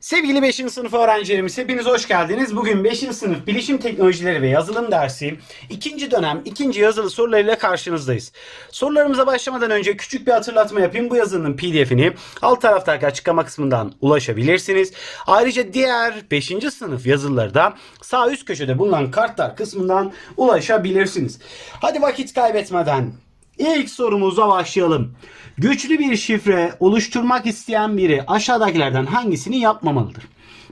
Sevgili 5. sınıf öğrencilerimiz hepiniz hoş geldiniz. Bugün 5. sınıf Bilişim Teknolojileri ve Yazılım dersi ikinci dönem ikinci yazılı sorularıyla karşınızdayız. Sorularımıza başlamadan önce küçük bir hatırlatma yapayım. Bu yazının pdf'ini alt taraftaki açıklama kısmından ulaşabilirsiniz. Ayrıca diğer 5. sınıf yazıları da sağ üst köşede bulunan kartlar kısmından ulaşabilirsiniz. Hadi vakit kaybetmeden İlk sorumuza başlayalım. Güçlü bir şifre oluşturmak isteyen biri aşağıdakilerden hangisini yapmamalıdır?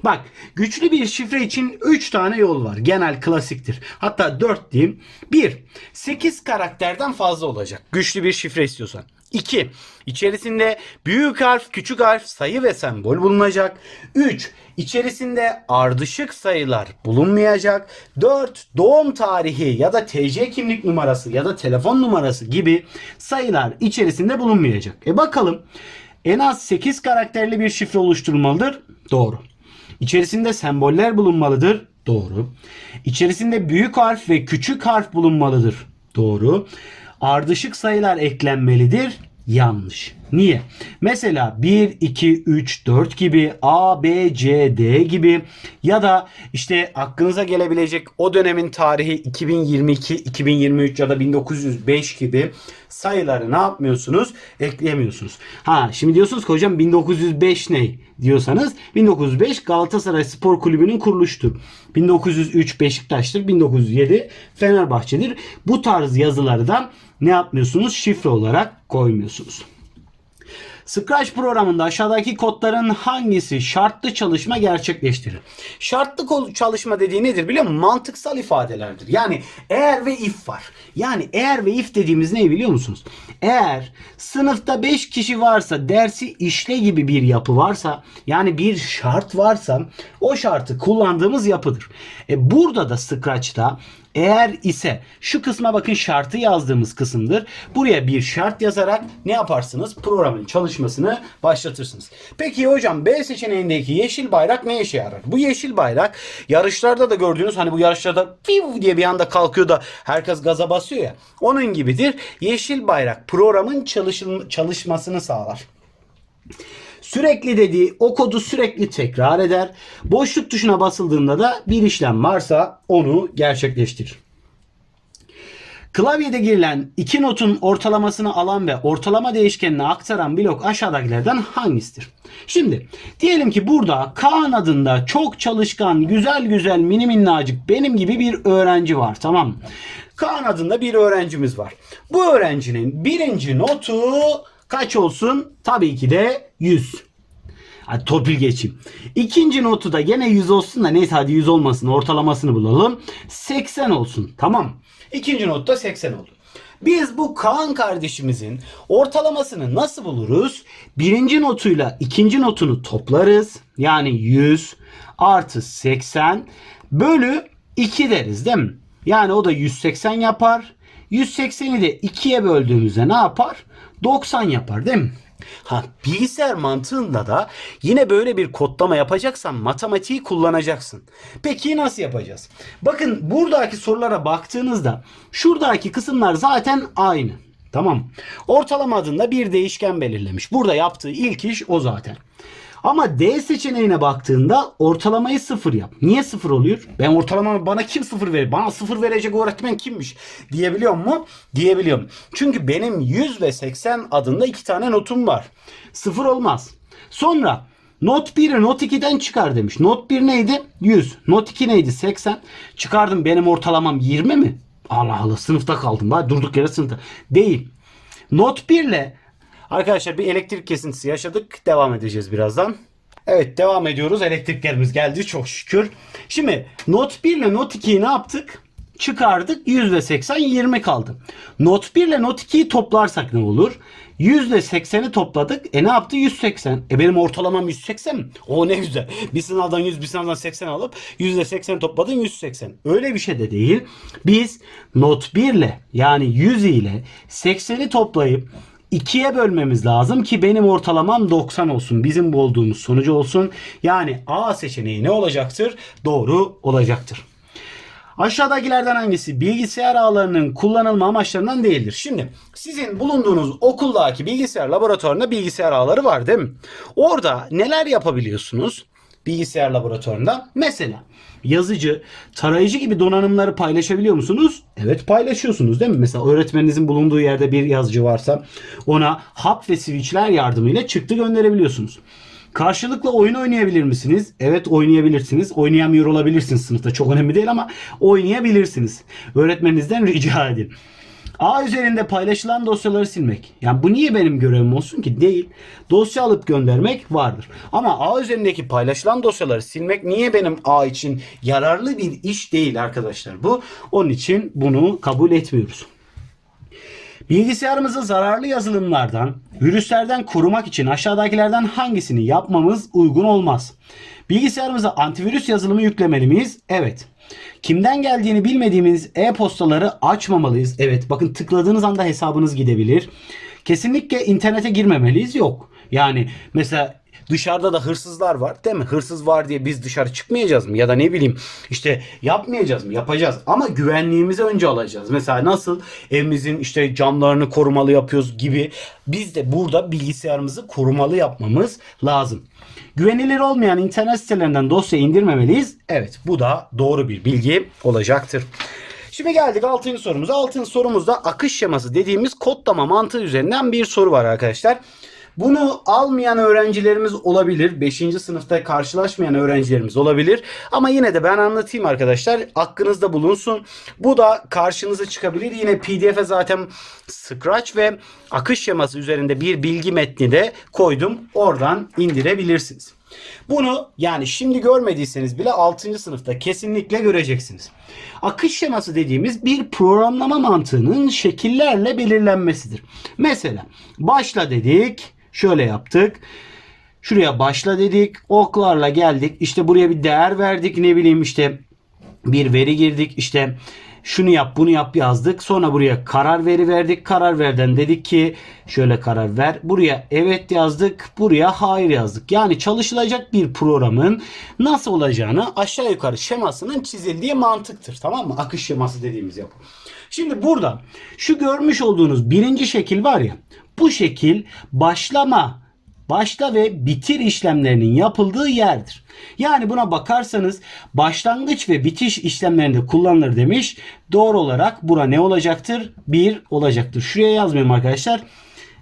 Bak güçlü bir şifre için 3 tane yol var. Genel klasiktir. Hatta 4 diyeyim. 1. 8 karakterden fazla olacak. Güçlü bir şifre istiyorsan. 2. İçerisinde büyük harf, küçük harf, sayı ve sembol bulunacak. 3. İçerisinde ardışık sayılar bulunmayacak. 4. Doğum tarihi ya da TC kimlik numarası ya da telefon numarası gibi sayılar içerisinde bulunmayacak. E bakalım en az 8 karakterli bir şifre oluşturulmalıdır. Doğru. İçerisinde semboller bulunmalıdır. Doğru. İçerisinde büyük harf ve küçük harf bulunmalıdır. Doğru. Ardışık sayılar eklenmelidir. Yanlış. Niye? Mesela 1, 2, 3, 4 gibi A, B, C, D gibi ya da işte aklınıza gelebilecek o dönemin tarihi 2022, 2023 ya da 1905 gibi sayıları ne yapmıyorsunuz? Ekleyemiyorsunuz. Ha şimdi diyorsunuz ki hocam 1905 ne diyorsanız 1905 Galatasaray Spor Kulübü'nün kuruluştur. 1903 Beşiktaş'tır. 1907 Fenerbahçe'dir. Bu tarz yazıları da ne yapmıyorsunuz? Şifre olarak koymuyorsunuz. Scratch programında aşağıdaki kodların hangisi şartlı çalışma gerçekleştirir? Şartlı çalışma dediği nedir biliyor musun? Mantıksal ifadelerdir. Yani eğer ve if var. Yani eğer ve if dediğimiz ne biliyor musunuz? Eğer sınıfta 5 kişi varsa dersi işle gibi bir yapı varsa yani bir şart varsa o şartı kullandığımız yapıdır. E burada da Scratch'ta eğer ise şu kısma bakın şartı yazdığımız kısımdır. Buraya bir şart yazarak ne yaparsınız? Programın çalışmasını başlatırsınız. Peki hocam B seçeneğindeki yeşil bayrak ne işe yarar? Bu yeşil bayrak yarışlarda da gördüğünüz hani bu yarışlarda fiu diye bir anda kalkıyor da herkes gaza basıyor ya. Onun gibidir. Yeşil bayrak programın çalışın, çalışmasını sağlar. Sürekli dediği o kodu sürekli tekrar eder. Boşluk tuşuna basıldığında da bir işlem varsa onu gerçekleştirir. Klavyede girilen iki notun ortalamasını alan ve ortalama değişkenine aktaran blok aşağıdakilerden hangisidir? Şimdi diyelim ki burada Kaan adında çok çalışkan, güzel güzel mini minnacık benim gibi bir öğrenci var tamam mı? Kaan adında bir öğrencimiz var. Bu öğrencinin birinci notu kaç olsun? Tabii ki de 100. Hadi torpil geçeyim. İkinci notu da gene 100 olsun da neyse hadi 100 olmasın ortalamasını bulalım. 80 olsun tamam. İkinci not da 80 oldu. Biz bu Kaan kardeşimizin ortalamasını nasıl buluruz? Birinci notuyla ikinci notunu toplarız. Yani 100 artı 80 bölü 2 deriz değil mi? Yani o da 180 yapar. 180'i de 2'ye böldüğümüzde ne yapar? 90 yapar değil mi? Ha, bilgisayar mantığında da yine böyle bir kodlama yapacaksan matematiği kullanacaksın. Peki nasıl yapacağız? Bakın buradaki sorulara baktığınızda şuradaki kısımlar zaten aynı. Tamam. Ortalama adında bir değişken belirlemiş. Burada yaptığı ilk iş o zaten. Ama D seçeneğine baktığında ortalamayı sıfır yap. Niye sıfır oluyor? Ben ortalama bana kim sıfır verir? Bana sıfır verecek öğretmen kimmiş? Diyebiliyor mu? Diyebiliyorum. Çünkü benim 100 ve 80 adında iki tane notum var. Sıfır olmaz. Sonra Not 1'i Not 2'den çıkar demiş. Not 1 neydi? 100. Not 2 neydi? 80. Çıkardım benim ortalamam 20 mi? Allah Allah sınıfta kaldım. Bak durduk yere sınıfta. Değil. Not 1 ile Arkadaşlar bir elektrik kesintisi yaşadık. Devam edeceğiz birazdan. Evet devam ediyoruz. Elektriklerimiz geldi çok şükür. Şimdi Not 1 ile Not 2'yi ne yaptık? Çıkardık. 100 ve 80 20 kaldı. Not 1 ile Not 2'yi toplarsak ne olur? 100 ile 80'i topladık. E ne yaptı? 180. E benim ortalamam 180 mi? O ne güzel. Bir sınavdan 100 bir sınavdan 80 alıp 100 ile 80 topladın 180. Öyle bir şey de değil. Biz Not 1 ile yani 100 ile 80'i toplayıp 2'ye bölmemiz lazım ki benim ortalamam 90 olsun. Bizim bulduğumuz sonucu olsun. Yani A seçeneği ne olacaktır? Doğru olacaktır. Aşağıdakilerden hangisi bilgisayar ağlarının kullanılma amaçlarından değildir? Şimdi sizin bulunduğunuz okuldaki bilgisayar laboratuvarında bilgisayar ağları var değil mi? Orada neler yapabiliyorsunuz? Bilgisayar laboratuvarında mesela yazıcı, tarayıcı gibi donanımları paylaşabiliyor musunuz? Evet paylaşıyorsunuz değil mi? Mesela öğretmeninizin bulunduğu yerde bir yazıcı varsa ona hap ve switchler yardımıyla çıktı gönderebiliyorsunuz. Karşılıklı oyun oynayabilir misiniz? Evet oynayabilirsiniz. Oynayamıyor olabilirsiniz sınıfta. Çok önemli değil ama oynayabilirsiniz. Öğretmeninizden rica edin. A üzerinde paylaşılan dosyaları silmek. Yani bu niye benim görevim olsun ki? Değil. Dosya alıp göndermek vardır. Ama A üzerindeki paylaşılan dosyaları silmek niye benim A için yararlı bir iş değil arkadaşlar. Bu onun için bunu kabul etmiyoruz. Bilgisayarımızı zararlı yazılımlardan, virüslerden korumak için aşağıdakilerden hangisini yapmamız uygun olmaz? Bilgisayarımıza antivirüs yazılımı yüklemeli miyiz? Evet. Kimden geldiğini bilmediğimiz e-postaları açmamalıyız. Evet bakın tıkladığınız anda hesabınız gidebilir. Kesinlikle internete girmemeliyiz. Yok. Yani mesela dışarıda da hırsızlar var değil mi? Hırsız var diye biz dışarı çıkmayacağız mı? Ya da ne bileyim işte yapmayacağız mı? Yapacağız. Ama güvenliğimizi önce alacağız. Mesela nasıl evimizin işte camlarını korumalı yapıyoruz gibi biz de burada bilgisayarımızı korumalı yapmamız lazım. Güvenilir olmayan internet sitelerinden dosya indirmemeliyiz. Evet bu da doğru bir bilgi olacaktır. Şimdi geldik 6. sorumuza. 6. sorumuzda akış şeması dediğimiz kodlama mantığı üzerinden bir soru var arkadaşlar. Bunu almayan öğrencilerimiz olabilir. 5. sınıfta karşılaşmayan öğrencilerimiz olabilir. Ama yine de ben anlatayım arkadaşlar. Aklınızda bulunsun. Bu da karşınıza çıkabilir. Yine pdf'e zaten Scratch ve akış şeması üzerinde bir bilgi metni de koydum. Oradan indirebilirsiniz. Bunu yani şimdi görmediyseniz bile 6. sınıfta kesinlikle göreceksiniz. Akış şeması dediğimiz bir programlama mantığının şekillerle belirlenmesidir. Mesela başla dedik. Şöyle yaptık. Şuraya başla dedik. Oklarla geldik. İşte buraya bir değer verdik. Ne bileyim işte bir veri girdik. İşte şunu yap bunu yap yazdık. Sonra buraya karar veri verdik. Karar verden dedik ki şöyle karar ver. Buraya evet yazdık. Buraya hayır yazdık. Yani çalışılacak bir programın nasıl olacağını aşağı yukarı şemasının çizildiği mantıktır. Tamam mı? Akış şeması dediğimiz yapı. Şimdi burada şu görmüş olduğunuz birinci şekil var ya. Bu şekil başlama başla ve bitir işlemlerinin yapıldığı yerdir. Yani buna bakarsanız başlangıç ve bitiş işlemlerinde kullanılır demiş. Doğru olarak bura ne olacaktır? 1 olacaktır. Şuraya yazmayayım arkadaşlar.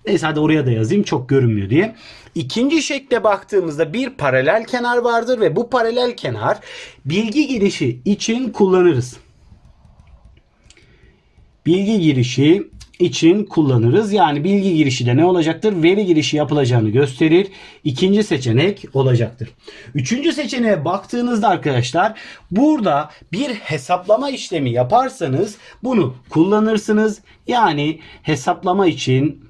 Neyse hadi oraya da yazayım çok görünmüyor diye. İkinci şekle baktığımızda bir paralel kenar vardır ve bu paralel kenar bilgi girişi için kullanırız. Bilgi girişi için kullanırız. Yani bilgi girişi de ne olacaktır? Veri girişi yapılacağını gösterir. İkinci seçenek olacaktır. Üçüncü seçeneğe baktığınızda arkadaşlar burada bir hesaplama işlemi yaparsanız bunu kullanırsınız. Yani hesaplama için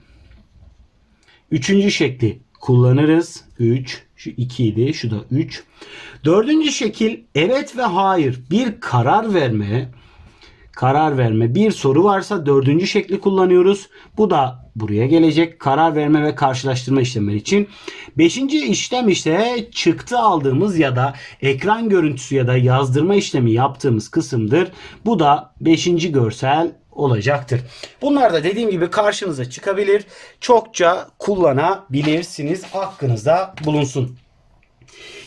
üçüncü şekli kullanırız. 3, şu 2 idi, şu da 3. Dördüncü şekil evet ve hayır bir karar verme karar verme bir soru varsa dördüncü şekli kullanıyoruz. Bu da buraya gelecek karar verme ve karşılaştırma işlemleri için. Beşinci işlem ise çıktı aldığımız ya da ekran görüntüsü ya da yazdırma işlemi yaptığımız kısımdır. Bu da beşinci görsel olacaktır. Bunlar da dediğim gibi karşınıza çıkabilir. Çokça kullanabilirsiniz. Aklınızda bulunsun.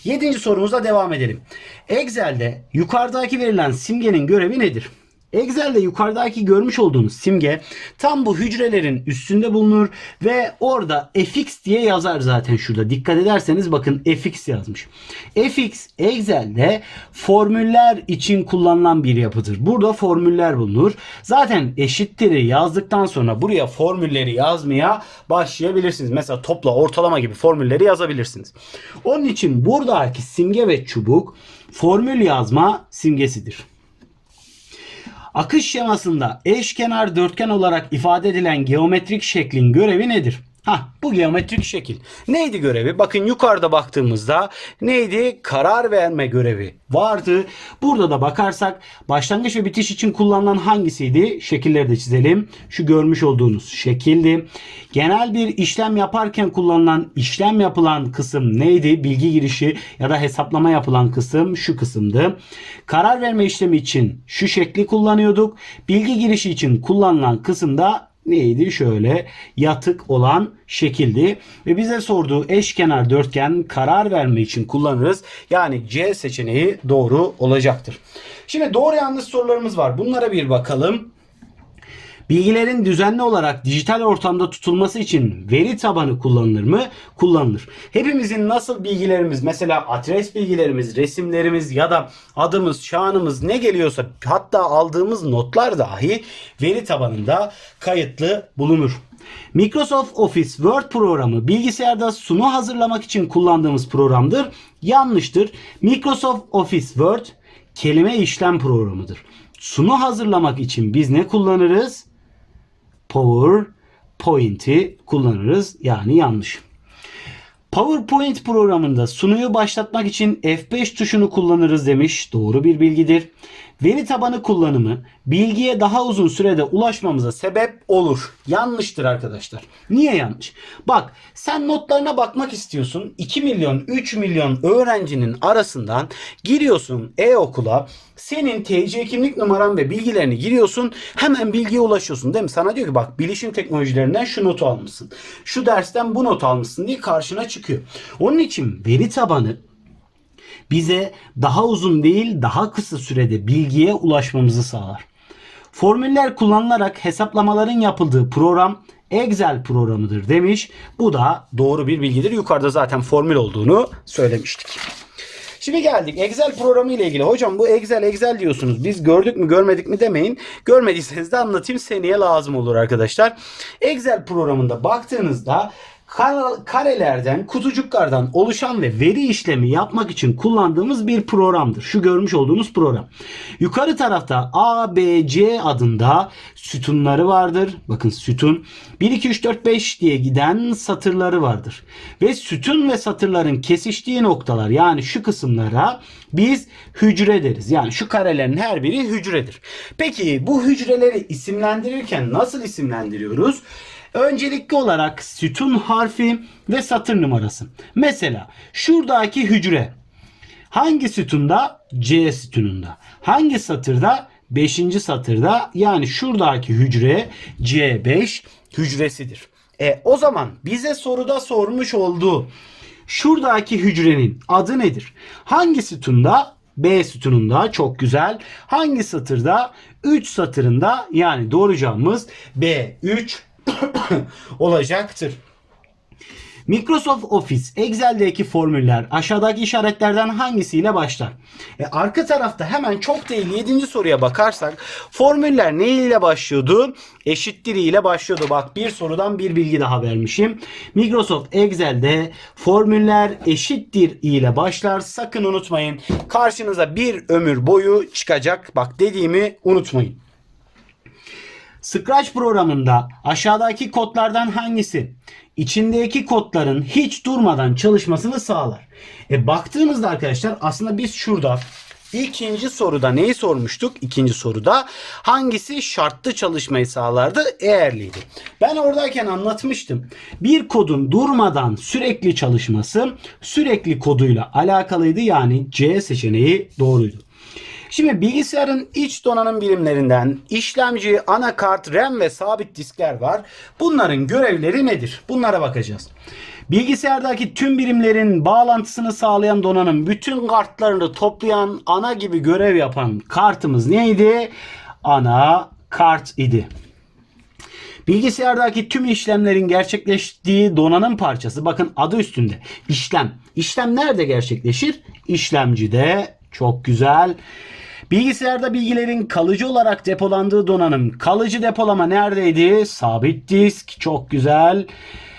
Yedinci sorumuzla devam edelim. Excel'de yukarıdaki verilen simgenin görevi nedir? Excel'de yukarıdaki görmüş olduğunuz simge tam bu hücrelerin üstünde bulunur ve orada fx diye yazar zaten şurada. Dikkat ederseniz bakın fx yazmış. fx Excel'de formüller için kullanılan bir yapıdır. Burada formüller bulunur. Zaten eşittir'i yazdıktan sonra buraya formülleri yazmaya başlayabilirsiniz. Mesela topla, ortalama gibi formülleri yazabilirsiniz. Onun için buradaki simge ve çubuk formül yazma simgesidir. Akış şemasında eşkenar dörtgen olarak ifade edilen geometrik şeklin görevi nedir? Ha, bu geometrik şekil. Neydi görevi? Bakın yukarıda baktığımızda neydi? Karar verme görevi vardı. Burada da bakarsak başlangıç ve bitiş için kullanılan hangisiydi? Şekilleri de çizelim. Şu görmüş olduğunuz şekildi. Genel bir işlem yaparken kullanılan işlem yapılan kısım neydi? Bilgi girişi ya da hesaplama yapılan kısım şu kısımdı. Karar verme işlemi için şu şekli kullanıyorduk. Bilgi girişi için kullanılan kısımda neydi? Şöyle yatık olan şekildi. Ve bize sorduğu eşkenar dörtgen karar verme için kullanırız. Yani C seçeneği doğru olacaktır. Şimdi doğru yanlış sorularımız var. Bunlara bir bakalım. Bilgilerin düzenli olarak dijital ortamda tutulması için veri tabanı kullanılır mı? Kullanılır. Hepimizin nasıl bilgilerimiz mesela adres bilgilerimiz, resimlerimiz ya da adımız, şanımız ne geliyorsa hatta aldığımız notlar dahi veri tabanında kayıtlı bulunur. Microsoft Office Word programı bilgisayarda sunu hazırlamak için kullandığımız programdır. Yanlıştır. Microsoft Office Word kelime işlem programıdır. Sunu hazırlamak için biz ne kullanırız? PowerPoint'i kullanırız. Yani yanlış. PowerPoint programında sunuyu başlatmak için F5 tuşunu kullanırız demiş. Doğru bir bilgidir. Veri tabanı kullanımı bilgiye daha uzun sürede ulaşmamıza sebep olur. Yanlıştır arkadaşlar. Niye yanlış? Bak sen notlarına bakmak istiyorsun. 2 milyon 3 milyon öğrencinin arasından giriyorsun e-okula. Senin TC kimlik numaran ve bilgilerini giriyorsun. Hemen bilgiye ulaşıyorsun değil mi? Sana diyor ki bak bilişim teknolojilerinden şu notu almışsın. Şu dersten bu notu almışsın diye karşına çıkıyor. Onun için veri tabanı bize daha uzun değil daha kısa sürede bilgiye ulaşmamızı sağlar. Formüller kullanılarak hesaplamaların yapıldığı program Excel programıdır demiş. Bu da doğru bir bilgidir. Yukarıda zaten formül olduğunu söylemiştik. Şimdi geldik Excel programı ile ilgili. Hocam bu Excel Excel diyorsunuz. Biz gördük mü görmedik mi demeyin. Görmediyseniz de anlatayım seneye lazım olur arkadaşlar. Excel programında baktığınızda karelerden, kutucuklardan oluşan ve veri işlemi yapmak için kullandığımız bir programdır. Şu görmüş olduğunuz program. Yukarı tarafta A, B, C adında sütunları vardır. Bakın sütun 1, 2, 3, 4, 5 diye giden satırları vardır. Ve sütun ve satırların kesiştiği noktalar yani şu kısımlara biz hücre deriz. Yani şu karelerin her biri hücredir. Peki bu hücreleri isimlendirirken nasıl isimlendiriyoruz? Öncelikli olarak sütun harfi ve satır numarası. Mesela şuradaki hücre hangi sütunda? C sütununda. Hangi satırda? 5. satırda yani şuradaki hücre C5 hücresidir. E o zaman bize soruda sormuş olduğu şuradaki hücrenin adı nedir? Hangi sütunda? B sütununda çok güzel. Hangi satırda? 3 satırında yani doğru cevabımız B3 olacaktır. Microsoft Office Excel'deki formüller aşağıdaki işaretlerden hangisiyle başlar? E, arka tarafta hemen çok değil 7. soruya bakarsak formüller ne ile başlıyordu? Eşittir ile başlıyordu. Bak bir sorudan bir bilgi daha vermişim. Microsoft Excel'de formüller eşittir ile başlar. Sakın unutmayın. Karşınıza bir ömür boyu çıkacak. Bak dediğimi unutmayın. Scratch programında aşağıdaki kodlardan hangisi içindeki kodların hiç durmadan çalışmasını sağlar? E baktığımızda arkadaşlar aslında biz şurada ikinci soruda neyi sormuştuk? İkinci soruda hangisi şartlı çalışmayı sağlardı? Eğerliydi. Ben oradayken anlatmıştım. Bir kodun durmadan sürekli çalışması sürekli koduyla alakalıydı. Yani C seçeneği doğruydu. Şimdi bilgisayarın iç donanım birimlerinden işlemci, anakart, RAM ve sabit diskler var. Bunların görevleri nedir? Bunlara bakacağız. Bilgisayardaki tüm birimlerin bağlantısını sağlayan donanım, bütün kartlarını toplayan, ana gibi görev yapan kartımız neydi? Ana kart idi. Bilgisayardaki tüm işlemlerin gerçekleştiği donanım parçası bakın adı üstünde. İşlem. İşlem nerede gerçekleşir? İşlemcide. Çok güzel. Bilgisayarda bilgilerin kalıcı olarak depolandığı donanım. Kalıcı depolama neredeydi? Sabit disk. Çok güzel.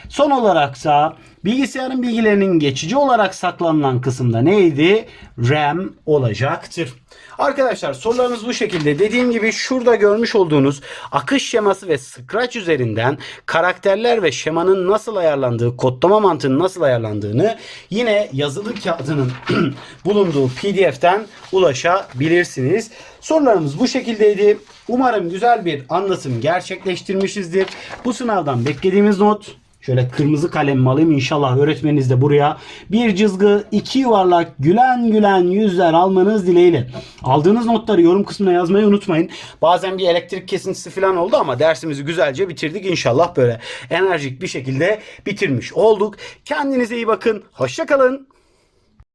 Son olarak da bilgisayarın bilgilerinin geçici olarak saklanılan kısımda neydi? RAM olacaktır. Arkadaşlar sorularımız bu şekilde. Dediğim gibi şurada görmüş olduğunuz akış şeması ve Scratch üzerinden karakterler ve şemanın nasıl ayarlandığı, kodlama mantığının nasıl ayarlandığını yine yazılı kağıdının bulunduğu PDF'ten ulaşabilirsiniz. Sorularımız bu şekildeydi. Umarım güzel bir anlatım gerçekleştirmişizdir. Bu sınavdan beklediğimiz not Şöyle kırmızı kalem alayım inşallah öğretmeniniz de buraya bir cızgı iki yuvarlak gülen gülen yüzler almanız dileğiyle. Aldığınız notları yorum kısmına yazmayı unutmayın. Bazen bir elektrik kesintisi falan oldu ama dersimizi güzelce bitirdik. İnşallah böyle enerjik bir şekilde bitirmiş olduk. Kendinize iyi bakın. Hoşçakalın.